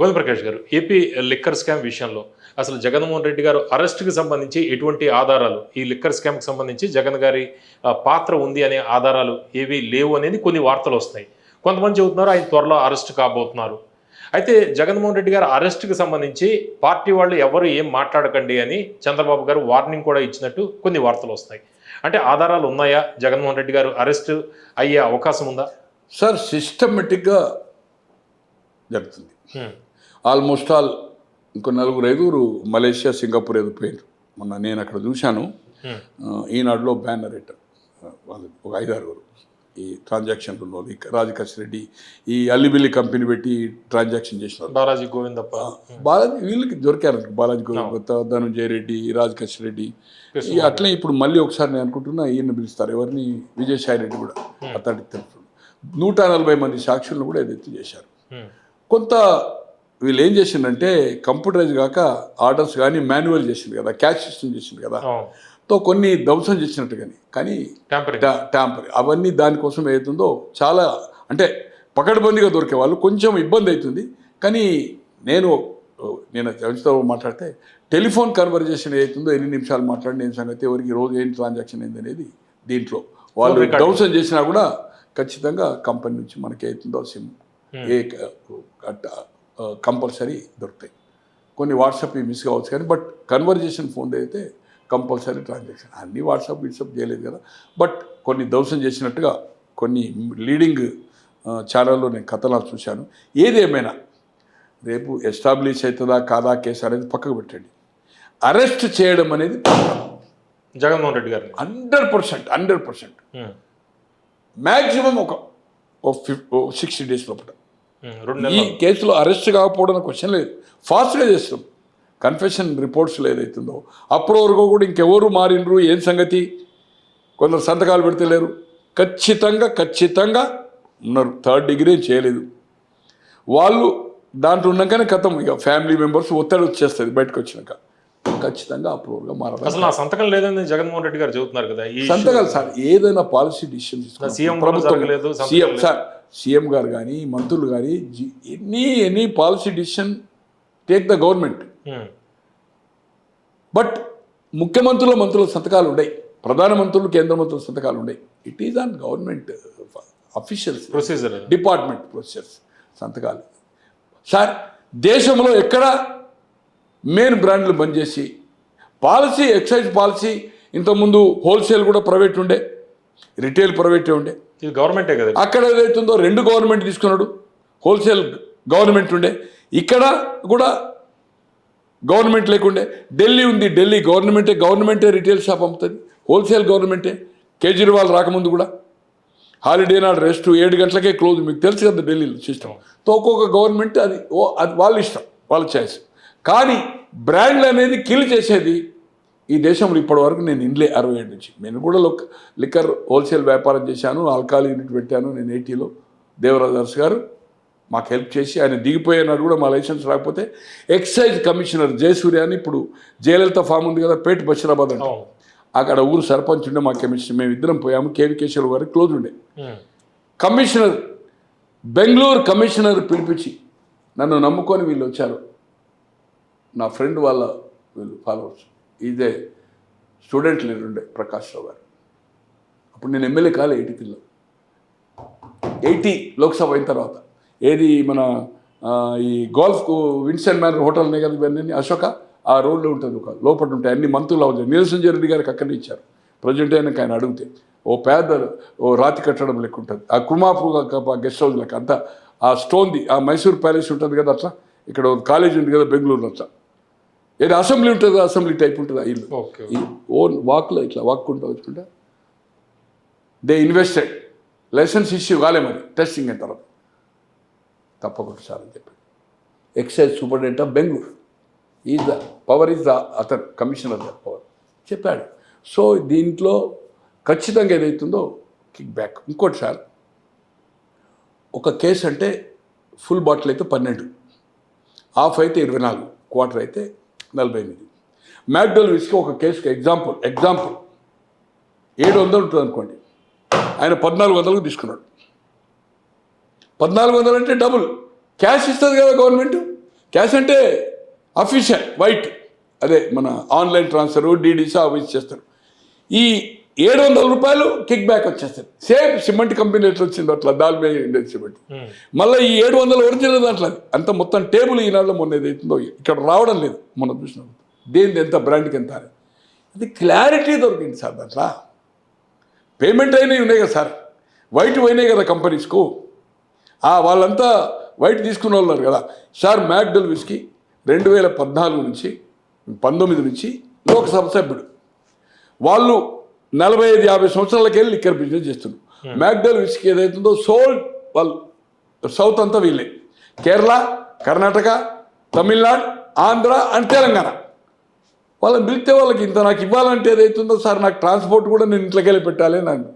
గోవింద ప్రకాష్ గారు AP liquor scam విషయంలో అసలు జగన్మోహన్ రెడ్డి గారు అరెస్ట్కి సంబంధించి ఎటువంటి ఆధారాలు ఈ లిక్కర్ స్కామ్కి సంబంధించి జగన్ గారి పాత్ర ఉంది అనే ఆధారాలు ఏవి లేవు అనేది కొన్ని వార్తలు వస్తాయి కొంతమంది చెబుతున్నారు ఆయన త్వరలో అరెస్ట్ కాబోతున్నారు. అయితే జగన్మోహన్ రెడ్డి గారు అరెస్ట్కి సంబంధించి పార్టీ వాళ్ళు ఎవరు ఏం మాట్లాడకండి అని చంద్రబాబు గారు వార్నింగ్ కూడా ఇచ్చినట్టు కొన్ని వార్తలు వస్తాయి అంటే ఆధారాలు ఉన్నాయా? జగన్మోహన్ రెడ్డి గారు అరెస్ట్ అయ్యే అవకాశం ఉందా? సార్ సిస్టమేటిక్గా జరుగుతుంది. ఆల్మోస్ట్ ఆల్ ఇంకో నలుగురు ఐదుగురు మలేషియా సింగపూర్ ఏదో పోయారు మొన్న నేను అక్కడ చూశాను. ఆ, ఈనాడులో బ్యానర్ పెట్టారు ఆ, వాళ్ళు ఒక ఐదారుగురు. ఈ ట్రాన్సాక్షన్ ఉన్న వాళ్ళు ఈ రాజకశ్ రెడ్డి ఈ అల్లిబిల్లి కంపెనీ పెట్టి ట్రాన్సాక్షన్ చేసినారు. బాలాజీ గోవిందప్ప. బాలాజీ వీళ్ళకి దొరికారు. బాలాజీ గోవింద ధనంజయ రెడ్డి రాజకశ్ రెడ్డి. ఈ అట్లే ఇప్పుడు మళ్ళీ ఒకసారి నేను అనుకుంటున్నా ఈయన పిలుస్తారు. ఎవరిని? విజయసాయి రెడ్డి కూడా. అతడికి తెలుసు నూట నలభై మంది సాక్షులను కూడా ఎదుర్తి చేశారు. కొంత వీళ్ళు ఏం చేసిందంటే కంప్యూటరైజ్ కాక ఆర్డర్స్ కానీ మాన్యువల్ చేసింది కదా క్యాష్ సిస్టమ్ చేసింది కదా. తో కొన్ని ధ్వంసం చేసినట్టు కానీ కానీ ట్యాంపరింగ్ అవన్నీ దానికోసం ఏతుందో చాలా అంటే పకడ్బందీగా దొరికే వాళ్ళు కొంచెం ఇబ్బంది అవుతుంది కానీ నేను నేను జడ్జితో మాట్లాడితే టెలిఫోన్ కన్వర్జేషన్ ఏతుందో ఎన్ని నిమిషాలు మాట్లాడిన ఏం సంగతి ఎవరికి రోజు ఏం ట్రాన్సాక్షన్ అయింది అనేది దీంట్లో. వాళ్ళు. ధ్వంసం చేసినా కూడా ఖచ్చితంగా కంపెనీ నుంచి మనకి అవుతుందో సిమ్ ఏ కంపల్సరీ దొరుకుతాయి. కొన్ని వాట్సాప్ మిస్ కావచ్చు కానీ బట్ కన్వర్జేషన్ ఫోన్ అయితే కంపల్సరీ ట్రాన్సాక్షన్. అన్ని వాట్సాప్ వాట్సాప్ చేయలేదు కదా. బట్ కొన్ని దోషం చేసినట్టుగా కొన్ని లీడింగ్ ఛానల్లో నేను కథనాలు చూశాను. ఏదేమైనా రేపు ఎస్టాబ్లిష్ అవుతుందా కాదా కేసు అనేది పక్కకు పెట్టండి. అరెస్ట్ చేయడం అనేది జగన్మోహన్ రెడ్డి గారిని. Hundred percent hundred percent. Maximum ఒక ఓ ఫిఫ్ సిక్స్టీ డేస్ లోపల. ఈ కేసులో అరెస్ట్ కాకపోవడం క్వశ్చన్ లేదు. ఫాస్ట్గా చేస్తాం కన్ఫెషన్ రిపోర్ట్స్లో ఏదైతుందో. అప్పటి వరకు కూడా ఇంకెవరు మారినరు ఏం సంగతి? కొందరు సంతకాలు పెడితే లేరు. ఖచ్చితంగా ఖచ్చితంగా ఉన్నారు. థర్డ్ డిగ్రీ చేయలేదు. వాళ్ళు దాంట్లో ఉన్నాకనే కథం. ఇక ఫ్యామిలీ మెంబర్స్ ఒత్తిడి వచ్చేస్తుంది బయటకు వచ్చినాక. ఖచ్చితంగా అప్రూవల్గా మారాలి. అసలు సంతకం లేదని జగన్మోహన్ రెడ్డి గారు చెబుతున్నారు కదా సంతకాలు సార్ ఏదైనా పాలసీ డిసిషన్ సంతకం సీఎం. సార్ సీఎం గారు కానీ మంత్రులు కానీ any any policy decision take the government. Hmm. But ముఖ్యమంత్రుల మంత్రుల సంతకాలు ఉన్నాయి ప్రధానమంత్రులు కేంద్ర మంత్రుల సంతకాలు ఉన్నాయి it is on government officials procedure department procedures సంతకాలు. సార్ దేశంలో ఎక్కడ మెయిన్ బ్రాండ్లు బంద్ చేసి పాలసీ ఎక్సైజ్ పాలసీ ఇంతకుముందు హోల్సేల్ కూడా ప్రైవేట్ ఉండే రిటైల్ ప్రైవేటే ఉండే. ఇది గవర్నమెంటే కదా. అక్కడ ఏదైతుందో రెండు గవర్నమెంట్ తీసుకున్నాడు. హోల్సేల్ గవర్నమెంట్ ఉండే. ఇక్కడ కూడా గవర్నమెంట్ లేకుండే. ఢిల్లీ ఉంది. ఢిల్లీ గవర్నమెంటే గవర్నమెంటే రిటైల్ షాప్ అమ్ముతుంది. హోల్సేల్ గవర్నమెంటే. కేజ్రీవాల్ రాకముందు కూడా. హాలిడే నాడు రెస్ట్ ఏడు గంటలకే క్లోజ్. మీకు తెలుసు కదా ఢిల్లీలో సిస్టమ్తో ఒక్కొక్క గవర్నమెంట్ అది. ఓ అది వాళ్ళ ఇష్టం. వాళ్ళ చాయిస్ కానీ బ్రాండ్లు అనేది కిల్ చేసేది ఈ దేశంలో ఇప్పటి వరకు నేను ఇండ్లే అరవై ఏడు నుంచి. నేను కూడా లొక్ లిక్కర్ హోల్సేల్ వ్యాపారం చేశాను ఆల్కహాల్ యూనిట్ పెట్టాను నేను ఎయిటీలో దేవరాజర్స్ గారు మాకు హెల్ప్ చేసి ఆయన దిగిపోయినాడు కూడా మా లైసెన్స్ రాకపోతే ఎక్సైజ్ కమిషనర్ జయసూర్య అని ఇప్పుడు జయలలిత ఫామ్ ఉంది కదా పేట బషీరాబాద్ అంటే. అక్కడ ఊరు సర్పంచ్ ఉండే మా కమిషనర్ మేము ఇద్దరం పోయాము కేవి కేశవ్ గారికి క్లోజ్ ఉండే. కమిషనర్ బెంగళూరు కమిషనర్ పిలిపించి నన్ను నమ్ముకొని వీళ్ళు వచ్చారు. నా ఫ్రెండ్ వాళ్ళ వీళ్ళు ఫాలోవర్స్. ఇదే స్టూడెంట్ లీడర్ ఉండే ప్రకాష్ రావు గారు. అప్పుడు నేను ఎమ్మెల్యే కాలే ఎయిటీ త్రీలో ఎయిటీ లోక్సభ అయిన తర్వాత. ఏది మన ఈ గోల్ఫ్ విన్సెంట్ మ్యానర్ హోటల్ ఉన్నాయి కదా ఇవన్నీ అశోక ఆ రోడ్లో ఉంటుంది ఒక లోపల ఉంటాయి అన్ని మంత్రులు అవుతాయి నీరసింజ రెడ్డి గారికి అక్కడనే ఇచ్చారు. ప్రజెంట్ అయినాక ఆయన అడిగితే ఓ పేద ఓ రాతి కట్టడం లెక్క ఉంటుంది. ఆ కుమాపూర్ గెస్ట్ హౌస్ లెక్క అంతా ఆ స్టోన్ది ఆ మైసూర్ ప్యాలెస్ ఉంటుంది కదా అట్లా ఇక్కడ కాలేజ్ ఉంది కదా బెంగళూరులో అట్లా. ఏదో అసెంబ్లీ ఉంటుంది అసెంబ్లీ టైప్ ఉంటుంది ఆ ఇల్లు. ఓకే ఈ ఓన్ వాక్లో ఇట్లా వాక్కుంటూ వచ్చుకుంటా. దే ఇన్వెస్టెడ్ లైసెన్స్ ఇష్యూ కాలే మరి. టెస్టింగ్ అయిన తర్వాత. తప్పకుండా సార్ అని చెప్పాడు. Excise superintendent of Bengaluru is the power is the అతను కమిషనర్ ద పవర్ చెప్పాడు. సో దీంట్లో ఖచ్చితంగా ఏదైతుందో కిక్ బ్యాక్ ఇంకోటి సార్ ఒక కేసు అంటే ఫుల్ బాటిల్ అయితే పన్నెండు. హాఫ్ అయితే ఇరవై నాలుగు. క్వార్టర్ అయితే నలభై ఎనిమిది. మ్యాక్డోల్ విస్కి ఒక కేసుకి ఎగ్జాంపుల్ ఎగ్జాంపుల్. ఏడు వందలు ఉంటుంది అనుకోండి. ఆయన పద్నాలుగు వందలకు తీసుకున్నాడు. పద్నాలుగు వందలు అంటే డబుల్. క్యాష్ ఇస్తుంది కదా గవర్నమెంట్. క్యాష్ అంటే అఫీషియల్ వైట్. అదే మన ఆన్లైన్ ట్రాన్స్ఫర్ డీడీసీ అవి చేస్తారు. ఈ ఏడు వందల రూపాయలు కిక్ బ్యాక్ వచ్చేస్తుంది సేమ్ సిమెంట్ కంపెనీ ఎట్లా వచ్చిందో అట్లా దాల్మే ఇండియన్ సిమెంట్. మళ్ళీ ఈ ఏడు వందల ఒరిజినల్ దాంట్లో. అంత మొత్తం టేబుల్ ఈనాడులో మొన్న ఏదైతుందో ఇక్కడ రావడం లేదు మొన్న చూసినాం దేనిది ఎంత బ్రాండ్కి ఎంత అది క్లారిటీ దొరికింది సార్ దాంట్లో. పేమెంట్ అయినవి ఉన్నాయి కదా సార్. వైట్ పోయినాయి కదా కంపెనీస్కు ఆ వాళ్ళంతా వైట్ తీసుకున్న వాళ్ళు కదా. సార్ మ్యాక్డల్ విస్కీ రెండు వేల పద్నాలుగు నుంచి పంతొమ్మిది నుంచి లోక్సభ సభ్యుడు. వాళ్ళు నలభై ఐదు యాభై సంవత్సరాలకి వెళ్ళి లిక్కర్ బిజినెస్ చేస్తున్నారు మ్యాక్డల్ విస్కీ ఏదైతుందో సోల్డ్ వాళ్ళు సౌత్ అంతా వీళ్ళే. కేరళ కర్ణాటక తమిళనాడు ఆంధ్ర అండ్ తెలంగాణ. వాళ్ళని పిలిస్తే వాళ్ళకి ఇంత నాకు ఇవ్వాలంటే ఏదైతుందో సార్ నాకు ట్రాన్స్పోర్ట్ కూడా నేను ఇంట్లోకి వెళ్ళి పెట్టాలి నాకు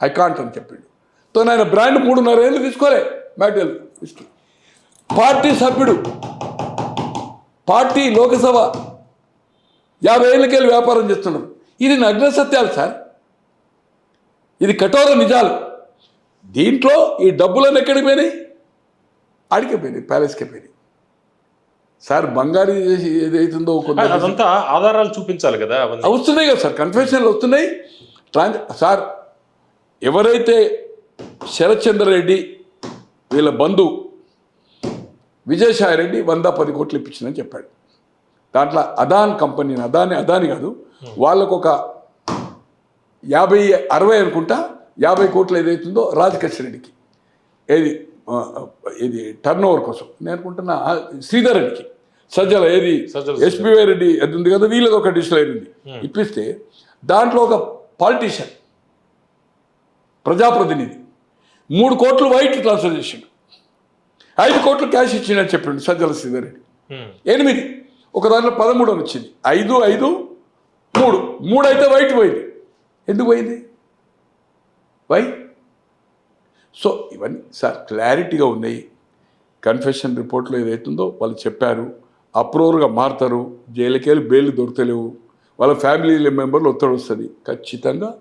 ఐ కాంట్ అని చెప్పిండు. తో ఆయన బ్రాండ్ మూడున్నర ఏళ్ళు తీసుకోలే మ్యాటల్ విస్కీ. పార్టీ సభ్యుడు పార్టీ లోకసభ యాభై ఏళ్ళకెళ్ళి వ్యాపారం చేస్తున్నాడు. ఇది నగ్న సత్యాలు సార్. ఇది కఠోర నిజాలు. దీంట్లో ఈ డబ్బులను ఎక్కడికి పోయినాయి? ఆడికే పోయినాయి ప్యాలెస్కే పోయినాయి. సార్ బంగారు ఏదైతుందో అదంతా ఆధారాలు చూపించాలి కదా వస్తున్నాయి కదా సార్ కన్ఫెషన్లు వస్తున్నాయి. ట్రాన్స్ సార్ ఎవరైతే శరత్చంద్ర రెడ్డి వీళ్ళ బంధువు విజయసాయి రెడ్డి వంద పది కోట్లు ఇప్పించిందని చెప్పాడు. దాంట్లో అదాన్ కంపెనీని అదాని అదాని కాదు వాళ్ళకు ఒక యాభై అరవై అనుకుంటా యాభై కోట్లు ఏదైతుందో రాజకేష్ రెడ్డికి. ఏది ఇది టర్న్ ఓవర్ కోసం. నేను అనుకుంటున్నా శ్రీధర్ రెడ్డికి. సజ్జల ఏది? సజ్జల ఎస్పీవై రెడ్డి అది ఉంది కదా వీళ్ళది ఒక డిజిటల్ అయింది ఇప్పిస్తే దాంట్లో ఒక పాలిటీషియన్ ప్రజాప్రతినిధి మూడు కోట్లు వైట్ ట్రాన్స్ఫర్ చేసిండు. ఐదు కోట్లు క్యాష్ ఇచ్చిండని చెప్పిండు సజ్జల శ్రీధర్ రెడ్డి. ఉమ్. ఎనిమిది. ఒక దాంట్లో పదమూడు వచ్చింది. ఐదు ఐదు మూడు. మూడు అయితే వైట్ పోయింది. ఎందుకు పోయింది? వై? సో ఇవన్నీ సార్ క్లారిటీగా ఉన్నాయి. కన్ఫెషన్ రిపోర్ట్లో ఏదైతుందో వాళ్ళు చెప్పారు. అప్రూవర్గా మారుతారు. జైలుకి వెళ్ళి బెయిల్ దొరకలేవు వాళ్ళ ఫ్యామిలీ మెంబర్లు ఒత్తిడి వస్తుంది. ఖచ్చితంగా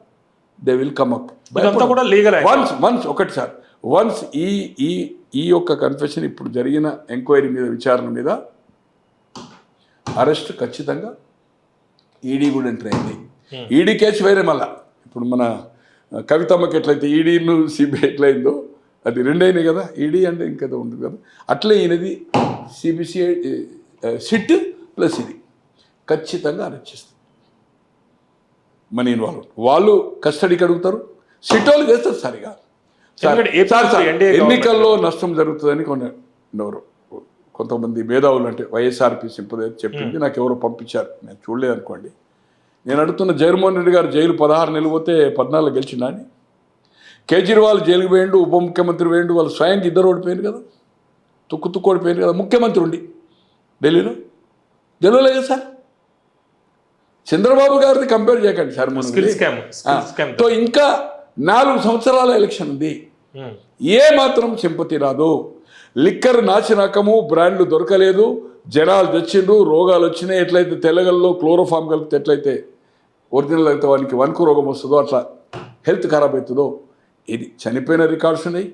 దే విల్ కమ్ అప్. కూడా లీగల్ వన్స్ వన్స్ ఒకటి సార్. వన్స్ ఈ ఈ ఈ యొక్క కన్ఫెషన్ ఇప్పుడు జరిగిన ఎంక్వైరీ మీద విచారణ మీద అరెస్ట్ ఖచ్చితంగా ఈడీ కూడా ఎంటర్ అయింది. ఈడీ కేసు వేరే మళ్ళా. ఇప్పుడు మన కవితమ్మకి ఎట్లయితే ఈడీను సిబిఐ ఎట్లయిందో అది రెండైనాయి కదా ఈడీ అంటే ఇంకేదో ఉంటుంది కదా. అట్లే ఈయనది సిబిసిఐ సిట్ ప్లస్ ఇది. ఖచ్చితంగా అరెస్ట్ చేస్తుంది మనీ ఇన్వాల్వ్. వాళ్ళు కస్టడీకి అడుగుతారు సిట్ వాళ్ళు చేస్తారు సరిగా. సార్, ఎన్నికల్లో నష్టం జరుగుతుందని కొన్ని ఎవరు కొంతమంది మేధావులు అంటే వైఎస్ఆర్పి సింపదే చెప్పింది నాకు ఎవరో పంపించారు. నేను చూడలేదు అనుకోండి. నేను అడుగుతున్న జగన్మోహన్ రెడ్డి గారు జైలు పదహారు నెలలు పోతే పద్నాలుగు గెలిచిండా అని? కేజ్రీవాల్ జైలుకి వేయండు ఉప ముఖ్యమంత్రి వేయండు వాళ్ళు స్వయంగా ఇద్దరు ఓడిపోయారు కదా. తుక్కు తుక్కు ఓడిపోయారు కదా. ముఖ్యమంత్రి ఉండి. ఢిల్లీలో? గెలవలేదు కదా సార్. చంద్రబాబు గారిని కంపేర్ చేయకండి సార్తో ఇంకా నాలుగు సంవత్సరాల ఎలక్షన్ ఉంది. ఏ మాత్రం సింపతి రాదు. లిక్కర్ నాచిరకము బ్రాండ్లు దొరకలేదు. జనాలు తెచ్చిండ్రు రోగాలు వచ్చినాయి. ఎట్లయితే తెల్లగల్లో క్లోరోఫామ్ కలిపితే ఎట్లయితే ఒరిజినల్ అయితే వానికి వణుకు రోగం వస్తుందో అట్లా హెల్త్ ఖరాబ్ అవుతుందో ఇది చనిపోయిన రికార్డ్స్ ఉన్నాయి.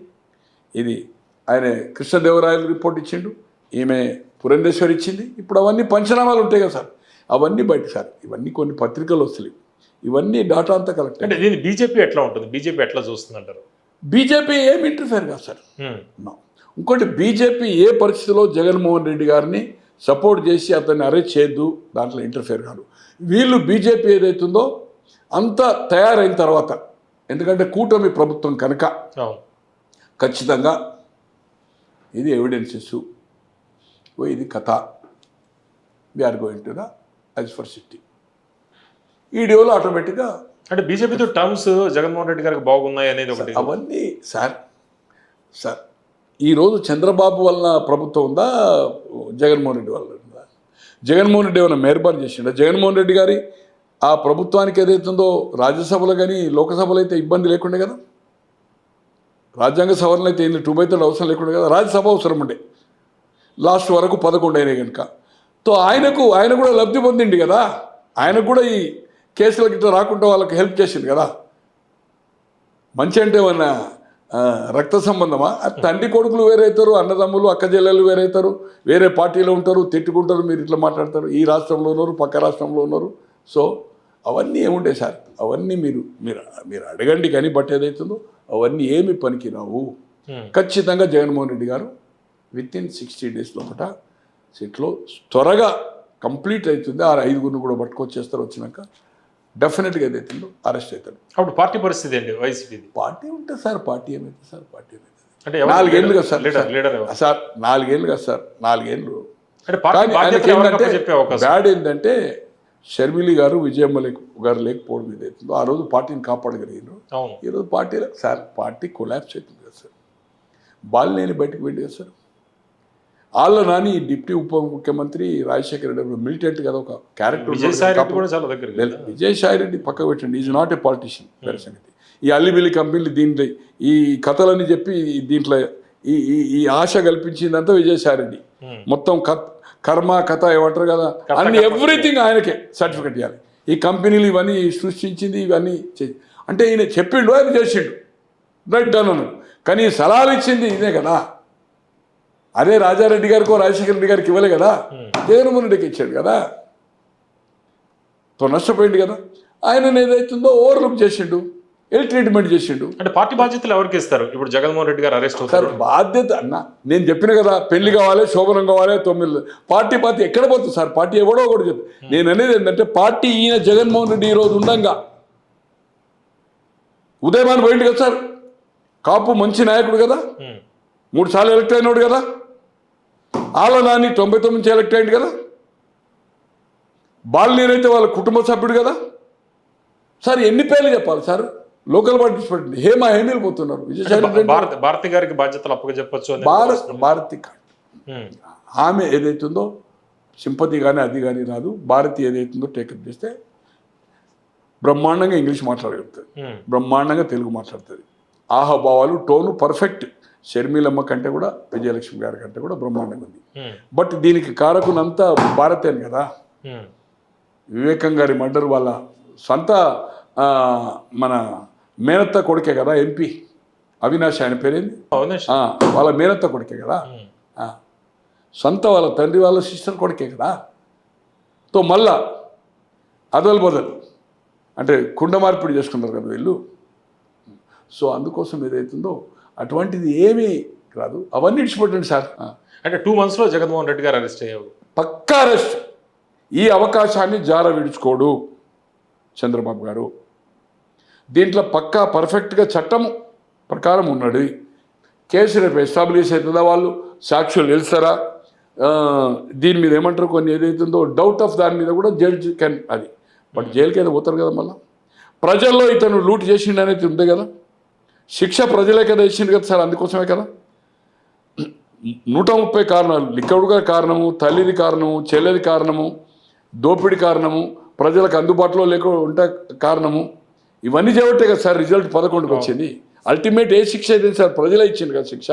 ఇది ఆయన కృష్ణదేవరాయలు రిపోర్ట్ ఇచ్చిండు. ఈమె పురంధేశ్వరి ఇచ్చింది. ఇప్పుడు అవన్నీ పంచనామాలు ఉంటాయి కదా సార్. అవన్నీ బయట సార్. ఇవన్నీ కొన్ని పత్రికలు వస్తున్నాయి ఇవన్నీ డాటా అంతా కలెక్ట్ అంటే దీన్ని బీజేపీ ఎట్లా ఉంటుంది? బీజేపీ ఎట్లా చూస్తుంది అంటారు బీజేపీ ఏం ఇంటర్ఫేర్ కాదు సార్. ఇంకోటి బీజేపీ ఏ పరిస్థితిలో జగన్మోహన్ రెడ్డి గారిని సపోర్ట్ చేసి అతన్ని అరెస్ట్ చేయొద్దు దాంట్లో ఇంటర్ఫేర్ కాదు. వీళ్ళు బీజేపీ ఏదైతుందో అంతా తయారైన తర్వాత ఎందుకంటే కూటమి ప్రభుత్వం కనుక ఖచ్చితంగా ఇది ఎవిడెన్సెస్ ఓ ఇది కథ. We are going to the as far city ఈ డియోలో ఆటోమేటిక్గా అంటే బీజేపీతో టర్మ్స్ జగన్మోహన్ రెడ్డి గారికి బాగున్నాయి అనేది ఒకటి. అవన్నీ సార్ సార్ ఈరోజు చంద్రబాబు వలన ప్రభుత్వం ఉందా? జగన్మోహన్ రెడ్డి వల్ల ఉందా? జగన్మోహన్ రెడ్డి ఏమైనా మేర్పాటు చేసిండా? జగన్మోహన్ రెడ్డి గారి ఆ ప్రభుత్వానికి ఏదైతుందో రాజ్యసభలో కానీ లోకసభలో అయితే ఇబ్బంది లేకుండే కదా? రాజ్యాంగ సవరణ అయితే ఏంది? టూ బై థర్డ్ అవసరం లేకుండా కదా? రాజ్యసభ అవసరం ఉండే. లాస్ట్ వరకు పదకొండు అయినాయి కనుక. తో ఆయనకు ఆయన కూడా లబ్ధి పొందిండి కదా? ఆయనకు కూడా ఈ కేసుల గిట్ట రాకుండా వాళ్ళకి హెల్ప్ చేసింది కదా? మంచి అంటే ఏమన్నా రక్త సంబంధమా? తండ్రి కొడుకులు వేరైతారు అన్నదమ్ములు అక్క చెల్లెలు వేరైతారు వేరే పార్టీలో ఉంటారు తిట్టుకుంటారు మీరు ఇట్లా మాట్లాడతారు ఈ రాష్ట్రంలో ఉన్నారు పక్క రాష్ట్రంలో ఉన్నారు. సో అవన్నీ ఏముంటాయి సార్? అవన్నీ మీరు మీరు మీరు అడగండి కానీ బట్ ఏదైతుందో అవన్నీ ఏమి పనికిరావు. ఖచ్చితంగా జగన్మోహన్ రెడ్డి గారు విత్ ఇన్ సిక్స్టీ డేస్ లోపల సీట్లో త్వరగా కంప్లీట్ అవుతుంది. ఆ ఐదుగురిని కూడా పట్టుకొచ్చేస్తారు వచ్చినాక. డెఫినెట్గా ఏదైతుందో అరెస్ట్ అవుతాడు. అప్పుడు పార్టీ పరిస్థితి ఏంటి? వైసీపీది? పార్టీ ఉంటుంది సార్ పార్టీ ఏమైతే సార్ పార్టీ ఏమైతే అంటే నాలుగేళ్ళు కదా సార్ లీడర్ లీడర్? సార్ నాలుగేళ్ళు కదా సార్ నాలుగేళ్ళు అంటే బ్యాడ్ ఏంటంటే షర్మిలి గారు విజయమ్మ లేక గారు లేకపోవడం ఏదైతుందో ఆ రోజు పార్టీని కాపాడగలిగారు ఈరోజు పార్టీలో సార్ పార్టీ కొలాప్స్ అవుతుంది కదా సార్. బాలినేని బయటకు వెళ్ళి కదా సార్. వాళ్ళ నాని డిప్యూటీ ఉప ముఖ్యమంత్రి రాజశేఖర రెడ్డి మిలిటెంట్ కదా ఒక క్యారెక్టర్ విజయసాయి రెడ్డి పక్క పెట్టండి. ఈజ్ నాట్ ఏ పాలిటిషియన్ వేరే సంగతి. ఈ అల్లిబిల్లి కంపెనీలు దీంట్లో ఈ కథలని చెప్పి దీంట్లో ఈ ఈ ఆశ కల్పించిందంతా విజయసాయి రెడ్డి. మొత్తం కత్ కర్మ కథ ఏమంటారు కదా అన్ని ఎవ్రీథింగ్ ఆయనకే సర్టిఫికెట్ ఇవ్వాలి. ఈ కంపెనీలు ఇవన్నీ సృష్టించింది ఇవన్నీ అంటే ఈయన చెప్పిండు ఆయన చేసిండు. రైట్ డన్ అన్నాడు కానీ సలహాలు ఇచ్చింది ఇదే కదా. అదే రాజారెడ్డి గారికో రాజశేఖర రెడ్డి గారికి ఇవ్వలే కదా? జగన్మోహన్ రెడ్డికి ఇచ్చాడు కదా? తో నష్టపోయింది కదా? ఆయన ఏదైతుందో ఓవర్లుక్ చేసిండు ఎల్ ట్రీట్మెంట్ చేసిండు. అంటే పార్టీ బాధ్యతలు ఎవరికి ఇస్తారు? ఇప్పుడు జగన్మోహన్ రెడ్డి గారు అరెస్ట్ అవుతారు. బాధ్యత అన్న నేను చెప్పిన కదా పెళ్ళి కావాలి శోభనం కావాలి తొమ్మిది పార్టీ పార్టీ ఎక్కడ పోతుంది సార్? పార్టీ ఎవడో ఒకటి చెప్తా నేను అనేది ఏంటంటే పార్టీ ఈయన జగన్మోహన్ రెడ్డి ఈరోజు ఉండంగా. ఉదయమాన్ పోయింది కదా సార్? కాపు మంచి నాయకుడు కదా? ఉమ్. మూడు సార్లు ఎలక్ట్ అయినాడు కదా? ఆల నాని తొంభై తొమ్మిది నుంచి ఎలక్ట్ అయింది కదా? బాలినేనైతే వాళ్ళ కుటుంబ సభ్యుడు కదా? సార్ ఎన్ని పేర్లు చెప్పాలి సార్? లోకల్ పార్టిసిపెంట్ హేమ హేమీలు పోతున్నారు. విజయసాయి భారత్ గారికి బాధ్యతలు అప్పగజెప్పొచ్చు అని భారత్ భారతి. ఆమె ఏదైతుందో సింపతి కానీ అది కానీ రాదు. భారతి ఏదైతుందో టేకప్ చేస్తే బ్రహ్మాండంగా ఇంగ్లీష్ మాట్లాడగలుగుతుంది. బ్రహ్మాండంగా తెలుగు మాట్లాడుతుంది. ఆహాభావాలు టోను పర్ఫెక్ట్. షర్మిలమ్మ కంటే కూడా విజయలక్ష్మి గారి కంటే కూడా బ్రహ్మాండంగా ఉంది. ఉమ్. బట్ దీనికి కారకునంతా భారతేను కదా. ఉమ్. వివేకం గారి మర్డర్ వాళ్ళ సొంత మన మేనత్త కొడుకే కదా ఎంపీ అవినాష్ ఆయన పేరేంది? వాళ్ళ మేనత్త కొడుకే కదా. ఆ. సొంత వాళ్ళ తండ్రి వాళ్ళ సిస్టర్ కొడుకే కదా. తో మళ్ళా అదల్ బదల్. అంటే కుండ మార్పిడి చేసుకున్నారు కదా వీళ్ళు. సో అందుకోసం ఏదైతుందో అటువంటిది ఏమీ రాదు అవన్నీ ఇడిచిపెట్టండి సార్. అంటే టూ మంత్స్లో జగన్మోహన్ రెడ్డి గారు అరెస్ట్ అయ్యారు. పక్కా అరెస్ట్ ఈ అవకాశాన్ని జార విడుచుకోడు చంద్రబాబు గారు. దీంట్లో పక్కా పర్ఫెక్ట్గా చట్టం ప్రకారం ఉన్నాడు కేసు రేపు ఎస్టాబ్లిష్ అవుతుందా వాళ్ళు? సాక్షులు నిలుస్తారా? దీని మీద ఏమంటారు? కొన్ని ఏదైతుందో డౌట్ ఆఫ్ దాని మీద కూడా జడ్జి కెన్ అది. బట్ జైలుకి అయితే పోతారు కదా మళ్ళీ. ప్రజల్లో ఇతను లూట్ చేసిండు అనేది ఉంది కదా. శిక్ష ప్రజలే కదా ఇచ్చిండు కదా సార్ అందుకోసమే కదా? నూట ముప్పై కారణాలు లిక్కడుగా కారణము తల్లిది కారణము చెల్లెది కారణము దోపిడి కారణము ప్రజలకు అందుబాటులో లేక ఉంటే కారణము ఇవన్నీ చేయబట్టే కదా సార్ రిజల్ట్ పదకొండుకి వచ్చింది. అల్టిమేట్ ఏ శిక్ష అయితే సార్ ప్రజలే ఇచ్చింది కదా శిక్ష.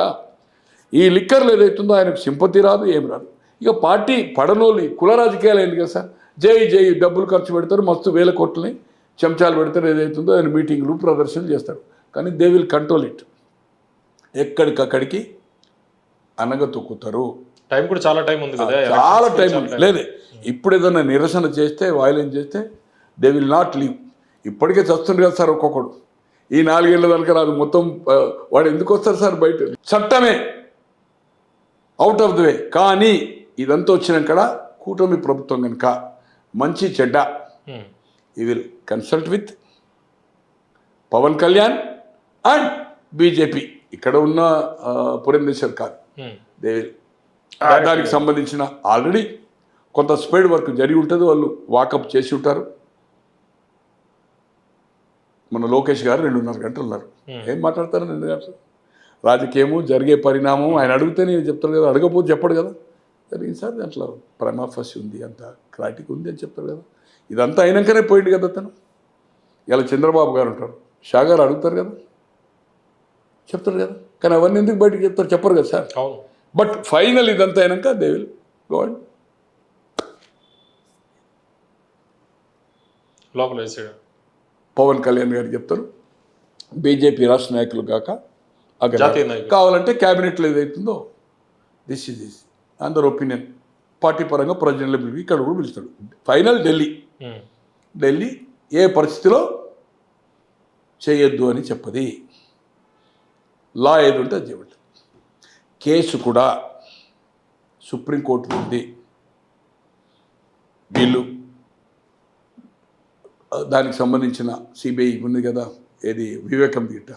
ఈ లిక్కర్లు ఏదైతుందో ఆయనకు సింపతి రాదు ఏం రాదు. ఇక పార్టీ పడనోలి కుల రాజకీయాలు అయింది కదా సార్? జై జై డబ్బులు ఖర్చు పెడతారు మస్తు వేల కోట్లని చెంచాలు పెడతారు ఏదైతుందో ఆయన మీటింగ్లు ప్రదర్శనలు చేస్తారు. కానీ దే విల్ కంట్రోల్ ఇట్ ఎక్కడికక్కడికి అనగ తొక్కుతారు టైం కూడా చాలా టైం ఉంది కదా చాలా టైం ఉంది. లేదే ఇప్పుడు ఏదైనా నిరసన చేస్తే వైలెన్స్ చేస్తే దే విల్ నాట్ లీవ్ ఇప్పటికే చస్తుంది కదా సార్ ఒక్కొక్కడు. ఈ నాలుగేళ్ళ దానికి రాదు. మొత్తం వాడు ఎందుకు వస్తారు సార్ బయట? చట్టమే. అవుట్ ఆఫ్ ద వే కానీ ఇదంతా వచ్చినాక కూటమి ప్రభుత్వం కనుక మంచి చెడ్డ. ఈ will consult with Pawan Kalyan. And BJP. ఇక్కడ ఉన్న ఉమ్. దే విల్ దానికి సంబంధించిన ఆల్రెడీ కొంత స్పీడ్ వర్క్ జరిగి ఉంటుంది వాళ్ళు వాకప్ చేసి ఉంటారు. మన లోకేష్ గారు రెండున్నర గంటలు ఉన్నారు ఏం మాట్లాడతారు రెండు గంటలు రాజకీయము జరిగే పరిణామం ఆయన అడిగితే నేను చెప్తాను కదా అడగపోతే చెప్పడు కదా. జరిగింది సార్ దాంట్లో ప్రమాఫస్ ఉంది అంత క్లారిటీకి ఉంది అని చెప్తారు కదా. ఇదంతా అయినాకనే పోయింది కదా అతను. ఇలా చంద్రబాబు గారు ఉంటారు. షా గారు అడుగుతారు కదా. చెప్తారు కదా. కానీ అవన్నీ ఎందుకు బయటకు చెప్తారు? చెప్పరు కదా సార్. అవును. బట్ ఫైనల్ ఇదంతా అయినాక దే విల్ గోడ్ లోపల వేసాడు పవన్ కళ్యాణ్ గారు చెప్తారు. బీజేపీ రాష్ట్ర నాయకులు కాక. కావాలంటే క్యాబినెట్లో ఏదైతుందో this is this under opinion. Party పరంగా ప్రజల పిలిపి ఇక్కడ కూడా పిలుస్తాడు. ఫైనల్ ఢిల్లీ. ఢిల్లీ ఏ పరిస్థితిలో చేయొద్దు అని చెప్పది. లా ఏది ఉంటే అది చేయబట్టి కేసు కూడా సుప్రీంకోర్టు ఉంది వీళ్ళు దానికి సంబంధించిన సిబిఐ ఉంది కదా ఏది వివేకం గిట్ట.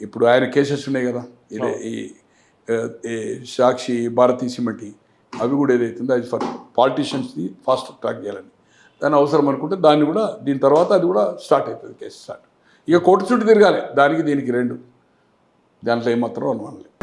ఇప్పుడు ఆయన కేసెస్ ఉన్నాయి కదా ఇదే ఈ సాక్షి భారతీ సిమెంటి అవి కూడా ఏదైతుందో అది ఫర్ పాలిటీషియన్స్ని ఫాస్ట్ ట్రాక్ చేయాలని. దాని అవసరం అనుకుంటే దాన్ని కూడా దీని తర్వాత అది కూడా స్టార్ట్ అవుతుంది కేసు స్టార్ట్. ఇక కోర్టు చుట్టూ తిరగాలి దానికి దీనికి రెండు. దాంట్లో ఏమాత్రం అనుమానం లేదు.